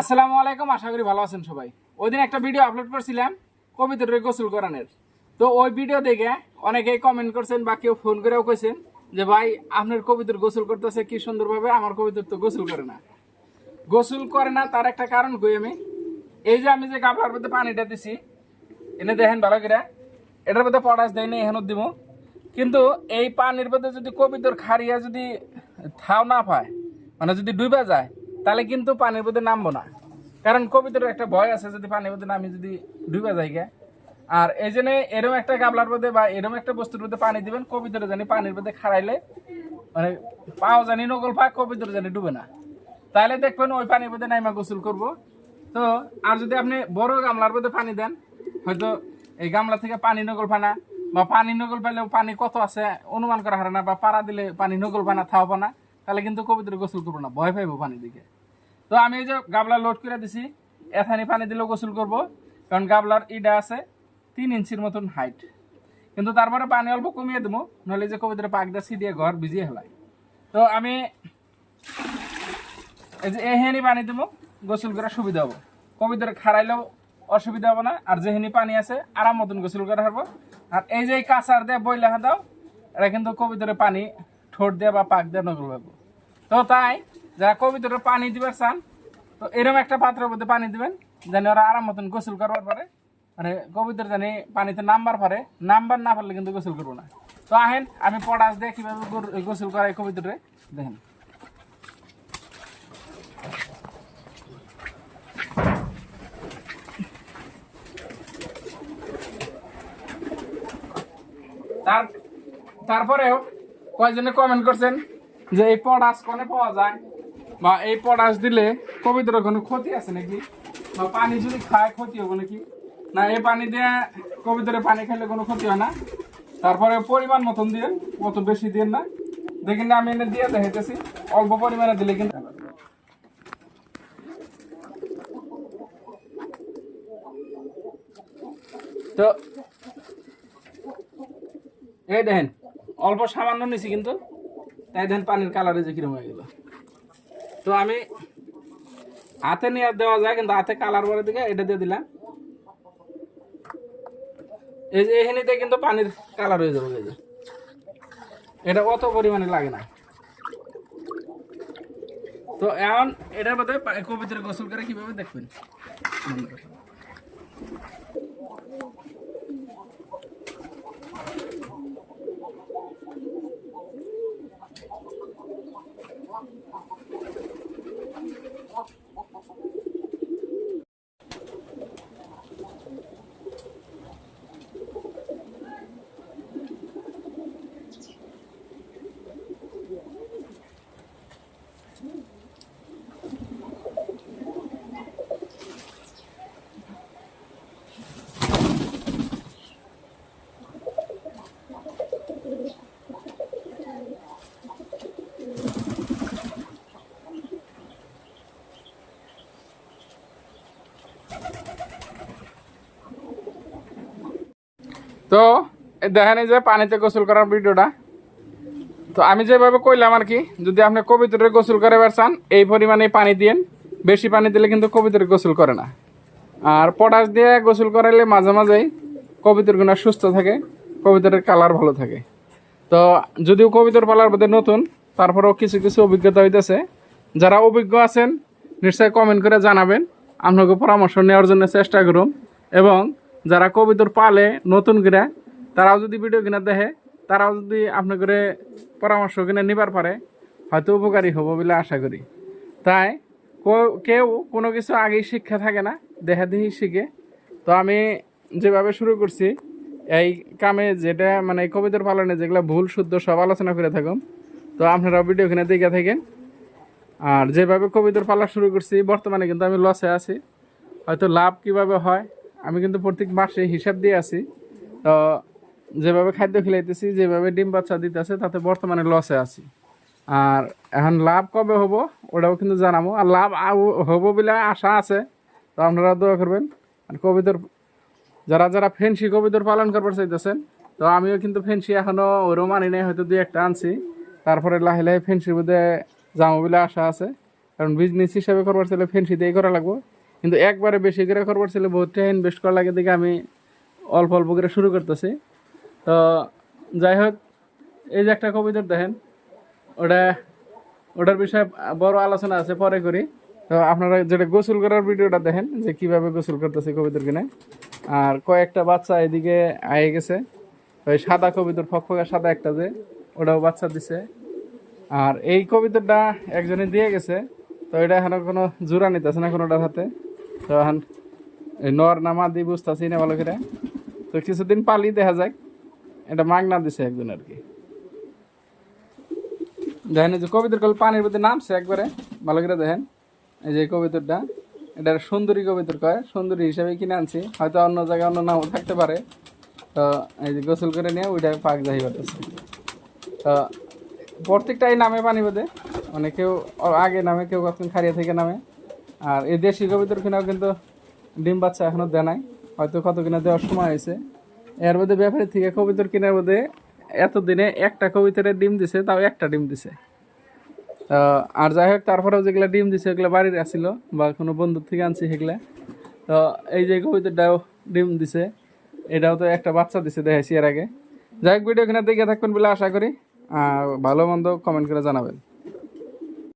আসসালামু আলাইকুম, আশা করি ভালো আছেন সবাই। ওই দিন একটা ভিডিও আপলোড করছিলাম কবিতরের গোসল করানোর। তো ওই ভিডিও দেখে অনেকেই কমেন্ট করছেন বা কেউ ফোন করেও কইছেন যে, ভাই, আপনার কবিতর গোসল করতেছে, কি সুন্দরভাবে আমার কবিতর তো গোসল করে না। গোসল করে না, তার একটা কারণ কই আমি? এই যে আমি যে গাবলার মধ্যে পানিটা দিছি, এনে দেখেন ভালো করে, এটার মধ্যে পটাশ দেয় না এখানে দিব কিন্তু এই পানির মধ্যে যদি কবিতর খারিয়া যদি থাও না পায় মানে যদি ডুবে যায় তাহলে কিন্তু পানির মধ্যে নামবো না। কারণ কবিতর একটা ভয় আছে, যদি পানির মধ্যে নামি যদি ডুবে গে। আর এই জন্য এরকম একটা গাবলার মধ্যে বা এরকম একটা বস্তুর মধ্যে পানি দিবেন কবিতরে জানি পানির মধ্যে খাড়াইলে মানে পাও জানি নকল পা কবিতর জানি ডুবে না। তাহলে দেখবেন ওই পানির মধ্যে নাইমা গোসল করব। তো আর যদি আপনি বড় গামলার মধ্যে পানি দেন, হয়তো এই গামলা থেকে পানি নকল পানা বা পানি নকল পাইলেও পানি কত আছে অনুমান করা হারে না, বা পাড়া দিলে পানি নকল পানা থাও পানা তাহলে কিন্তু কবিতর গোসল করব না, ভয় পাইবো পানির দিকে। তো আমি এই যে গাবলা লোড করে দিছি এখানে পানি দিলেও গোসল করব, কারণ গাবলার ইটা আছে তিন ইঞ্চির মতন হাইট কিন্তু তারপরে পানি অল্প কমিয়ে দেবো নাহলে যে কবিতর পাক দিয়ে ছিটিয়ে ঘর ভিজিয়ে হেলাই তো আমি এই যে এহেনি পানি দেবো গোসল করার সুবিধা হব। কবিতর খারাইলেও অসুবিধা হবে না, আর যেহেনি পানি আছে, আরাম মতন গোসল করা হব। আর এই যে কাঁচার দিয়ে বই লেখা দাও এটা কিন্তু কবিতরে পানি ঠোঁট দিয়ে বা পাক দিয়ে পাবো তো তাই যারা কবিতরে পানি দিবার চান, তো এরকম একটা পাত্রের মধ্যে পানি দিবেন, যেন ওরা আরাম মতন গোসল করবার পারে। মানে কবিতর জানি পানিতে নাম্বার পারে, নাম্বার না পারলে কিন্তু গোসল করব না। তো আহেন, আমি পটাশ দিয়ে কীভাবে গোসল করাই কবিতরে দেখেন। তার, তারপরেও কয়েকজনে কমেন্ট করছেন যে এই পটাশ কোনে পাওয়া যায়? বা এই পটাশ দিলে কবিতার কোনো ক্ষতি আছে নাকি? বা পানি যদি খায় ক্ষতি হবে নাকি? না, এই পানি দিয়ে কবিতারে পানি খাইলে কোনো ক্ষতি হয় না? তারপরে পরিমাণ মতন দিয়ে, অত বেশি দিয়ে না। দেখেন আমি এনে দিয়ে দেখাইতেছি। অল্প পরিমাণে দিলে কিন্তু তো এই দেখেন, অল্প সামান্য নিছি কিন্তু। তাই দেখেন পানির কালারে যে কিরম হয়ে গেল। তো আমি হাতে নিয়ে দেওয়া যায়, কিন্তু হাতে কালার পরে দিকে এটা দিয়ে দিলাম। এই যে এখানেতে কিন্তু পানির কালার হয়ে যাবে, এই। এটা অত পরিমাণে লাগে না। তো এখন এটার মধ্যে কবিতার গোসল করে কীভাবে দেখবেন? তো দেখেন এই যে পানিতে গোসল করার ভিডিওটা। তো আমি যেভাবে কইলাম আর কি, যদি আপনি কবিতরে গোসল করাবার চান, এই পরিমাণে পানি দিয়েন। বেশি পানি দিলে কিন্তু কবিতরে গোসল করে না। আর পটাশ দিয়ে গোসল করাইলে মাঝে মাঝেই কবিতরগুলো সুস্থ থাকে কবিতরের কালার ভালো থাকে। তো যদিও কবিতর পালার মধ্যে নতুন, তারপরেও কিছু কিছু অভিজ্ঞতা হইতেছে। যারা অভিজ্ঞ আছেন, নিশ্চয়ই কমেন্ট করে জানাবেন। আপনাকে পরামর্শ নেওয়ার জন্য চেষ্টা করুন। এবং যারা কবিতর পালে নতুন করে, তারাও যদি ভিডিও কিনা দেখে, তারাও যদি আপনাকে পরামর্শ কিনে নিবার পারে, হয়তো উপকারী হব বলে আশা করি। তাই কেউ কোনো কিছু আগেই শিক্ষা থাকে না দেখা দেখি শিখে। তো আমি যেভাবে শুরু করছি, এই কামে যেটা মানে কবিতার পালনে যেগুলো ভুল, শুদ্ধ সব আলোচনা করে থাকুন। তো আপনারা ভিডিও কিনে দেখে থাকেন। আর যেভাবে কবিতার পালা শুরু করছি, বর্তমানে কিন্তু আমি লসে আছি। হয়তো লাভ কীভাবে হয় আমি কিন্তু প্রত্যেক মাসে হিসাব দিয়ে আছি। তো যেভাবে খাদ্য খিলাইতেছি, যেভাবে ডিম বাচ্চা দিতেছে, তাতে বর্তমানে লসে আছি। আর এখন লাভ কবে হব, ওটাও কিন্তু জানাব। আর লাভ হব বলে আশা আছে, তো আপনারা দোয়া করবেন। আর কবিতর যারা যারা ফেন্সি কবিতর পালন করবার চাইতেছেন, তো আমিও কিন্তু ফেন্সি এখনও ওরম আনি নাই, হয়তো দুই একটা আনছি। তারপরে লাহে লাহে ফেন্সির বোধে যাব বলে আশা আছে। কারণ বিজনেস হিসাবে করবার চাইলে ফেন্সি দিয়েই করা লাগবো। কিন্তু একবারে বেশি করে করবার ছিল বহুত টাকা ইনভেস্ট করা লাগে দেখে আমি অল্প অল্প করে শুরু করতেছি। তো যাই হোক, এই যে একটা কবিতর দেখেন, ওটা, ওটার বিষয়ে বড় আলোচনা আছে, পরে করি। তো আপনারা যেটা গোসল করার ভিডিওটা দেখেন, যে কীভাবে গোসল করতেছে কবিতর কিনে। আর কয়েকটা বাচ্চা এদিকে আয়ে গেছে, ওই সাদা কবিতর ফকফকা সাদা একটা যে, ওটাও বাচ্চা দিছে। আর এই কবিতাটা একজনে দিয়ে গেছে, তো এটা এখন কোনো জোড়া নিতেছে না কোনোটার হাতে। তো এখন এই নর নামা দিয়ে বুঝতেছি না ভালো করে। তো কিছুদিন পালি দেখা যাক। এটা মাগনা দিছে একজন আর কি। দেখেন যে কবিতর কল পানির মধ্যে নামছে একবারে। ভালো করে দেখেন। এই যে কবিতরটা এটা সুন্দরী কবিতর কয়। সুন্দরী হিসাবে কিনে আনছি। হয়তো অন্য জায়গায় অন্য নামও থাকতে পারে। তো এই যে গোসল করে নিয়ে ওইটা পাক যাই করতেছে তো প্রত্যেকটাই নামে পানি বোধে। মানে কেউ আগে নামে, কেউ কখন খারিয়া থেকে নামে। আর এই দেশি কবিতর কিনাও কিন্তু ডিম বাচ্চা এখনও দেয় নাই। হয়তো কত কিনা দেওয়ার সময় হয়েছে। এর মধ্যে ব্যাপারী থেকে কবিতর কেনার মধ্যে এতদিনে একটা কবিতরের ডিম দিছে, তাও একটা ডিম দিছে। আর যাই হোক, তারপরেও যেগুলো ডিম দিছে, ওগুলো বাড়ির আসছিল বা কোনো বন্ধুর থেকে আনছি সেগুলা। তো, এই যে কবিতাটাও ডিম দিছে, এটাও তো একটা বাচ্চা দিছে দেখাইছি এর আগে। যাই হোক, ভিডিও কিনা দেখে থাকবেন বলে আশা করি। ভালো মন্দ কমেন্ট করে জানাবেন।